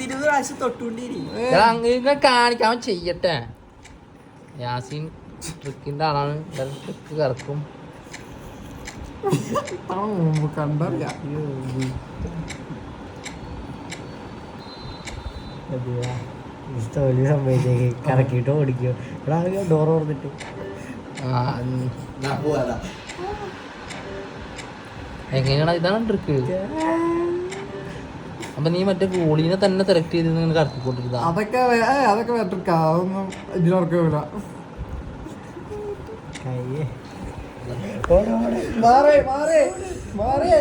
പത്തിരുപത് പ്രാവശ്യം തൊട്ടുകൊണ്ടിരിക്കും അങ്ങനെ കാണിക്കാൻ ചെയ്യട്ടെ. യാസീൻ ട്രിക്കിന്റെ ആളാണ്. ട്രിക്ക് കറക്കും. കണ്ടറിയാം. തോൽവി സംഭവിച്ചേക്ക് കറക്കിയിട്ട് ഓടിക്കും. ഇവിടെ ഡോർ ഓർന്നിട്ട്. എങ്ങനെയാണ് ഇതാണ് ട്രിക്ക്. അപ്പൊ നീ മറ്റേ ഗോളീനെ തന്നെ സെലക്ട് ചെയ്ത് ഇങ്ങനെ കറക്കിക്കൊണ്ടിരുന്ന അതൊക്കെ ഏയ് അതൊക്കെ വേട്ടർക്കാ അതൊന്നും ഇതിനോർക്കില്ല കയ്യേ. മാറേ മാറേ മാറേ.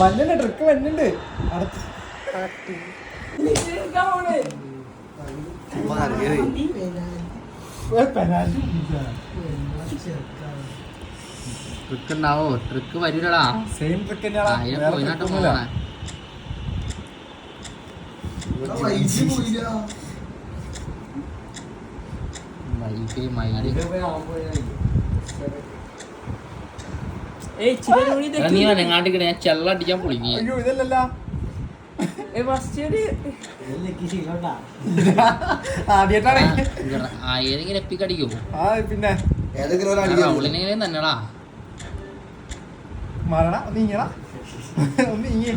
മഞ്ഞുണ്ട് ട്രിക്ക് മഞ്ഞുണ്ട് അടുത്ത്. പെനാൽറ്റി. ട്രിക്ക് ഉണ്ടാവോ ട്രിക്ക് വരൂലടാ സെയിം ട്രിക്ക് നീ വനങ്ങാണ്ട് കിട ഞാൻ ചെള്ള അടിക്കാൻ പൊളിങ്ങി അയ്യോ ഇതല്ലല്ല. ഫസ്റ്റ് ഒരു ആദ്യമായിട്ടാണ്. ആയിരം എപ്പിക്ക് അടിക്കോ ആ പിന്നെ. ഏതെങ്കിലും തന്നെടാ. മരണ ഒന്ന് ഇങ്ങണ ഒന്ന് ഇങ്ങി.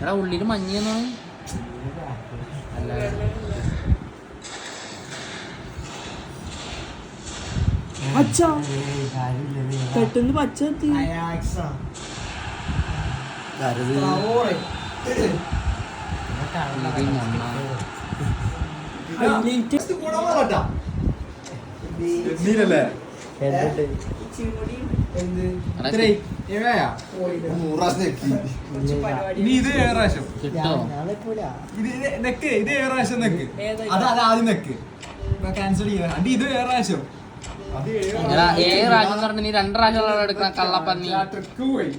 എടാ ഉള്ളിൽ മഞ്ഞെന്നാണ് അല്ല. പച്ച. പെട്ടെന്ന് പച്ച എത്തി ഇത്. ഇനി ഇത് നെക്ക് ഇത് പ്രാവശ്യം നെക്ക് ഏതാ അത് അത് ആദ്യം നെക്ക് ക്യാൻസൽ ചെയ്യാം അണ്ടി ഇത് ഏഴ് പ്രാവശ്യം പറഞ്ഞ നീ രണ്ട് പ്രാവശ്യം എടുക്കുന്ന കള്ളപ്പന്നി ട്രിക്ക് പോയി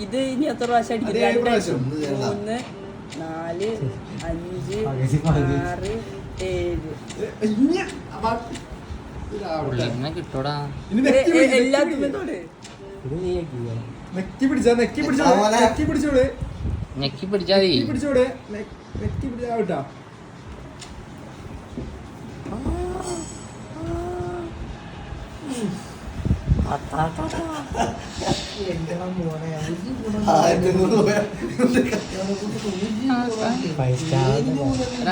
ഇത് ഇനി എത്ര പ്രാവശ്യം അടിക്കും? മൂന്ന് നാല് അഞ്ച്. ആറ് ഏഴ്. കിട്ടോടാ. എല്ലാത്തിനും നെക്കി പിടിച്ചാ നെക്കി പിടിച്ചോളെ നെക്കി പിടിച്ചാ നെക്കി പിടിച്ചോളെ നെക്കി പിടിച്ചാ കേട്ടാ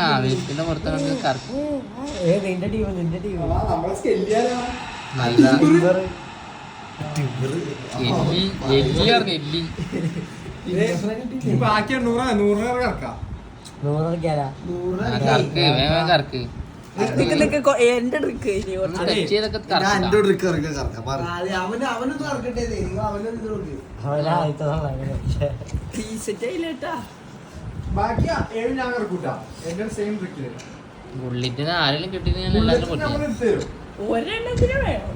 ആവേശത്തിന്റെ പുറത്താണ് നിന്റെ ടീം ടീം. നല്ല ടിമ്പർ എല്ലി എല്ലി പറഞ്ഞു എല്ലി. ബാക്കി നൂറ് നൂറ് കറക്കാം ആ, കറക്ക് വേഗം കറക്ക്. നിക്ക് നിക്ക് കൊ- എന്റെ ട്രിക്ക് കറക്കാം ട്രിക്ക് ഇറക്കി കറക്കാം പറ. അവനാ ആദ്യത്തെ Reset ആയില്ലേട്ടാ. ബാക്കി ഏഴ് ഞാൻ കറക്കൂട്ടാ എന്റെ സെയിം ട്രിക്കിൽ ബുള്ളറ്റിന് ആരെങ്കിലും ഞാൻ എല്ലാവരും പൊട്ടി ഒരെണ്ണത്തിന് വേണം.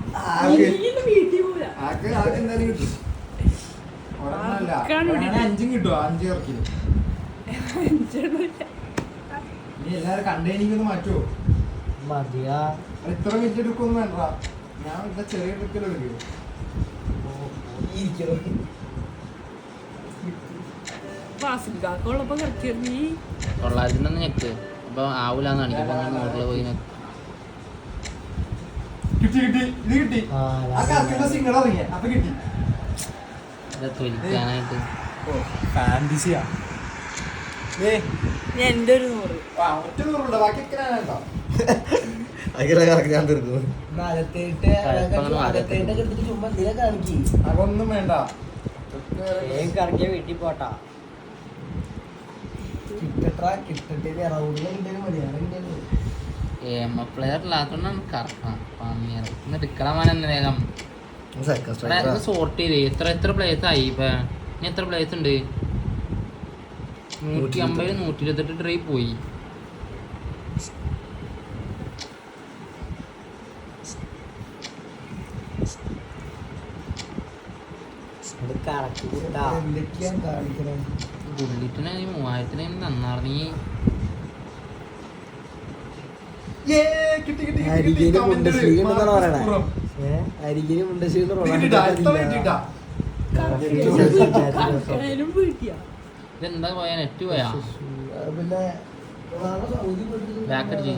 വീട്ടിൽ പോരാ. അഞ്ചും കിട്ടുമോ അഞ്ച് ഇറക്കിൽ അഞ്ചെണ്ണമില്ല. ഇനി എല്ലാരും കണ്ടെയ്നിങ് മാറ്റുമോ മതിയാ. എത്ര മിനിറ്റ് എടുക്കൊന്നും വേണ്ട ഞാൻ ഇവിടെ ചെറിയ ട്രിക്കിൽ എടുക്കും ഫാസിൽക്കാക്കുള്ളപ്പോ കറക്കിയത് നീ? തൊള്ളായിരത്തിന്റെ ഒന്ന് ഞെക്ക്. അപ്പൊ ആവൂലെന്ന് കാണിക്കും. അപ്പൊ നൂറിൽ പോയി ഞെക്ക് കിട്ടി കിട്ടി. ഇത് കിട്ടി. സിംഗിൾ ഇറങ്ങിയ. അപ്പൊ കിട്ടി. ഇത് തൊലിക്കാനായിട്ട്. ഞാൻ എന്റെ ഒരു നൂറ്. ഒറ്റ നൂറുണ്ടോ ബാക്കിയൊക്കെ ഞാൻ ഞാൻ തീർക്കും അതൊന്നും വേണ്ട. കറക്കിയ വീട്ടിൽ പോട്ടാ. കിട്ടട്ടാ കിട്ടട്ടെ റൗണ്ടിൽ മതി എം പ്ലെയർ ഇല്ലാത്തോണ്ടാണ് കറക്കാം. വേഗം. സോർട്ട് ചെയ്ത്. എത്ര എത്ര പ്ലേസ് ആയി ഇപ്പൊ. ഇനി എത്ര പ്ലേസ് ഉണ്ട്? നൂറ്റി അമ്പത് നൂറ്റി ഇരുപത്തെട്ട് ട്രീ പോയി. കറക്കി കൂട്ടാ എന്തൊക്കെയാ കാണിക്കണേ ബുള്ളറ്റിന് മൂവായിരത്തിന് നന്നാർന്നീ. കിട്ടി, കിട്ടി, കിട്ടി, കിട്ടി. അരികേൽ Comment ബുണ്ടസ്ലീഗ പറയണേ. അരികിന് minute കിട്ടാ. ഇതെന്താ പോയാ? നെറ്റ് പോയാ? പിന്നെ ബാക്ക് അടിച്ച്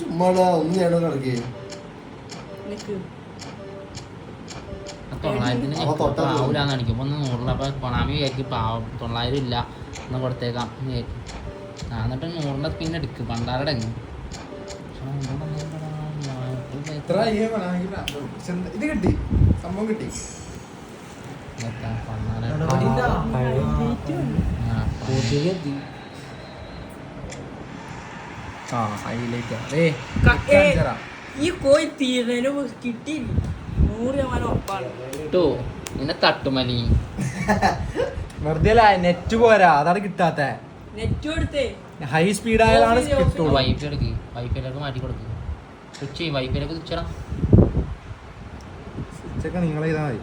ചുമ്മാടാ ഒന്നും ചെയ്യണോ കിടക്കേ നിക്ക്. തൊള്ളായിരത്തിന്. ആവൂലാന്ന് കാണിക്കും ഒന്ന് നൂറിൽ അപ്പൊ കൊണാമി വിചാരിക്കും പാവം തൊള്ളായിരം ഇല്ല ഒന്ന് കൊടുത്തേക്കാം എന്ന് വിചാരിക്കും. ആ എന്നിട്ട് നൂറിന്റെ പിന്നെ എടുക്കും ഇത് കിട്ടി. സംഭവം കിട്ടി. ആ ഹൈലൈറ്റ് ഏ, ഈ കോയി തീരുന്നതിന് കിട്ടിയില്ല? നൂറ് ശതമാനം ഉറപ്പാണ്. കിട്ടോ നിന്നെ തട്ടുമലി. വെറുതെ അല്ല നെറ്റ് പോരാ അതാണ് കിട്ടാത്ത. നെറ്റ് കൊടുത്തേ. ഹൈ സ്പീഡ് ആയതാണ്. കിട്ടുള്ളൂ വൈഫൈ എടുക്ക് വൈഫൈയിലേക്ക് മാറ്റി കൊടുക്ക്. സ്വിച്ച് ചെയ്യ് വൈഫൈയിലേക്ക് സ്വിച്ചടാ ഉച്ചയ്ക്ക് നിങ്ങൾ ചെയ്താൽ മതി.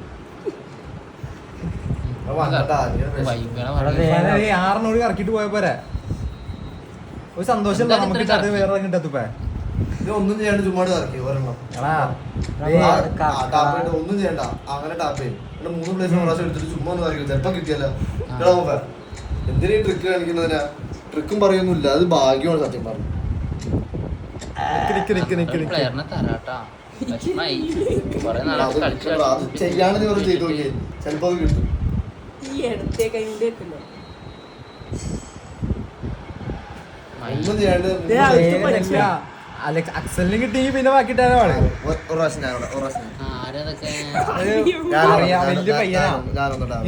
ആറിനോട് കറക്കിട്ട് പോയ പോരെ. ഒരു സന്തോഷം നമുക്ക് വേറെ കിട്ടത്തുപ്പേ ഇത് ഒന്നും ചെയ്യാണ്ട് ചുമ്മാട് ഇറക്കി ഒരെണ്ണം. ടാപ്പ് ചെയ്തിട്ട് ഒന്നും ചെയ്യണ്ട. അങ്ങനെ ടാപ്പ് ചെയ്യും. എന്നിട്ട് മൂന്ന് പ്ലേസ് പ്രാവശ്യം എടുത്തിട്ട് ചുമ്മാ ഒന്നും ഇറക്കി ചിലപ്പോ കിട്ടിയല്ല. എന്തിനാ ട്രിക്ക് കാണിക്കുന്നതിനാ? ട്രിക്കും പറയൊന്നുമില്ല. അത് ഭാഗ്യമാണ് സത്യം പറഞ്ഞു. നിക്ക് നിക്ക് നിക്ക് നിക്ക് നിക്ക്. പ്ലെയറിനെ തരാട്ടാ. വിഷമായി. കുറെ അത് നാളെ കളിച്ചു കിട്ടണം. അത് ചെയ്യാണ്ട് നീ പറഞ്ഞ് ചെയ്ത് നോക്കിയേ. ചിലപ്പോ അത് കിട്ടും. ഈ ഇടത്തെ കൈ കൊണ്ട് എത്തില്ല ഒന്നും ചെയ്യാണ്ട്. അലക്സ് അക്സലിന് കിട്ടിയെങ്കിൽ പിന്നെ ബാക്കി വലിയ പയ്യനാ.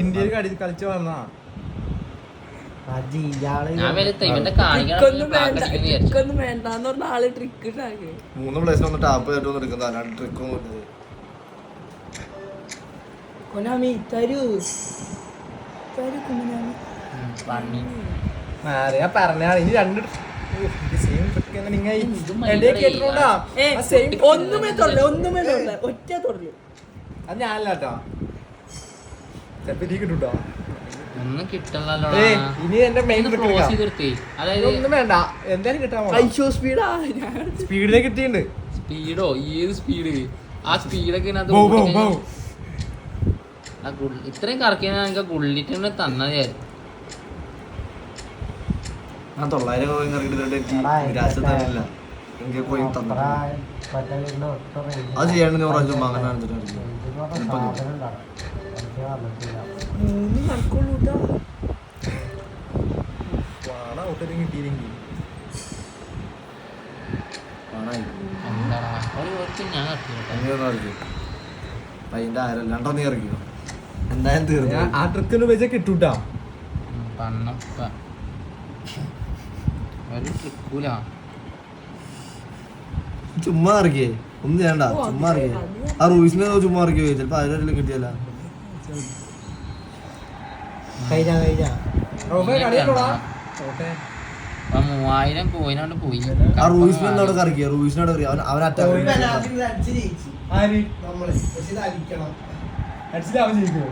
ഇന്ത്യയിൽ കളി കളിച്ചു വന്നാ മൂന്ന് പ്ലേസിൽ ഒന്ന് ടാപ്പ് ചെയ്തിട്ടൊന്നും അല്ലാണ്ട് ട്രിക്കും കൊനാമി തരൂ. തരൂ കൊനാമി പറഞ്ഞാണ് ഇനി രണ്ട് കേട്ടിട്ടുണ്ടാ? ആ ഒന്നുമേ തൊടല ഒന്നുമേ തൊടല ഒറ്റ തൊടൽ. അത് ഞാനല്ല കേട്ടോ. ഇനി കിട്ടൂട്ടോ. ഒന്നും കിട്ടണല്ലോ ഇനി എന്റെ മെയിൻ അതായത് ഒന്നും വേണ്ട. എന്തായാലും കിട്ടാൻ ഐശോ സ്പീഡാ. സ്പീഡിനെ കിട്ടിയിട്ടുണ്ട്. സ്പീഡോ? ഏത് സ്പീഡ്? ആ സ്പീഡൊക്കെ ഇത്രയും കറക്കിയാൽ ഗുള്ളിറ്റ് തന്നെ തന്നതായിരുന്നു ഞാൻ തൊള്ളായിരം കോയിൻ കറക്കിട്ട് എനിക്ക് നിരാശ തന്നില്ല എനിക്ക് കോയിൻ തന്നു അത് ചെയ്യാണ്ട് നീ പ്രാവശ്യം വാങ്ങാൻ കിട്ടിയില്ലെങ്കിൽ. ഞാൻ അതിന്റെ ആരല്ലാണ്ടോ രണ്ടോ നീ ഇറക്കിയോ എന്തായാലും തീർന്നു. ഞാൻ ആ ട്രിക്കിന് വെച്ച കിട്ടൂട്ടാ ഉം, പണ്ണപ്പ ഒരു ട്രിക്കൂല ചുമ്മാ ഇറക്കിയേ. ഒന്നും ചെയ്യണ്ട. ചുമ്മാ ഇറക്കിയേ. ആ റൂയിസിനെ ചുമ്മാ ഇറക്കിയോ ചിലപ്പോ അതിലെല്ലാം കിട്ടിയല്ല. മൂവായിരം കോയിനോട് പോയി. ആ റൂയിസിനെ അവിടെ കറക്കിയ. റൂയിസിനോട് കറിയ അവൻ അവൻ അറ്റാക്ക് അവൻ ജയിക്കുമോ?